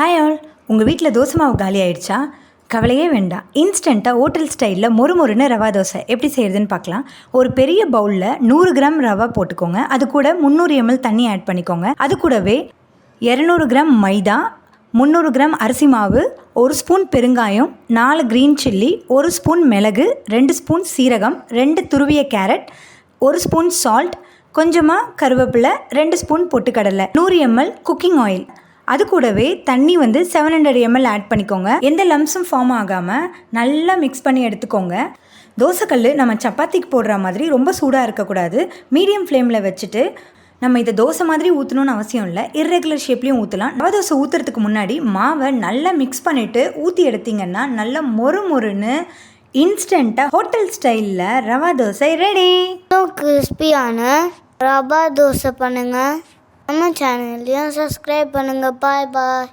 Hi all உங்கள் வீட்டில் தோசை மாவு காலி ஆயிடுச்சா? கவலையே வேண்டாம். இன்ஸ்டண்ட்டாக ஹோட்டல் ஸ்டைலில் மொறு மொறுன்னு ரவா தோசை. எப்படி செய்கிறதுன்னு பார்க்கலாம். ஒரு பெரிய பவுலில் நூறு கிராம் ரவா போட்டுக்கோங்க. அது கூட முந்நூறு எம்எல் தண்ணி ஆட் பண்ணிக்கோங்க. அது கூடவே இரநூறு கிராம் மைதா முந்நூறு கிராம் அரிசி மாவு ஒரு ஸ்பூன் பெருங்காயம் நாலு க்ரீன் சில்லி ஒரு ஸ்பூன் மிளகு ரெண்டு ஸ்பூன் சீரகம் ரெண்டு துருவிய கேரட் ஒரு ஸ்பூன் சால்ட் கொஞ்சமாக கருவேப்பிலை ரெண்டு ஸ்பூன் பொட்டுக்கடலை நூறு எம்எல் குக்கிங் ஆயில் அது கூடவே தண்ணி வந்து செவன் ஹண்ட்ரட் எம்எல் ஆட் பண்ணிக்கோங்க. எந்த லம்ஸும் ஃபார்ம் ஆகாமல் நல்லா மிக்ஸ் பண்ணி எடுத்துக்கோங்க. தோசைக்கல் நம்ம சப்பாத்திக்கு போடுற மாதிரி ரொம்ப சூடாக இருக்கக்கூடாது. மீடியம் ஃப்ளேமில் வச்சுட்டு நம்ம இதை தோசை மாதிரி ஊற்றணும்னு அவசியம் இல்லை. இர்ரெகுலர் ஷேப்லேயும் ஊற்றலாம் ரவா தோசை ஊற்றுறதுக்கு முன்னாடி மாவை நல்லா மிக்ஸ் பண்ணிவிட்டு ஊற்றி எடுத்தீங்கன்னா நல்லா மொறு மொறுன்னு இன்ஸ்டண்ட்டாக ஹோட்டல் ஸ்டைலில் ரவா தோசை ரெடி கிறிஸ்பியான ரவா தோசை பண்ணுங்கள் நம்ம சேனல்லையும் சப்ஸ்கிரைப் பண்ணுங்கள் பாய் பாய்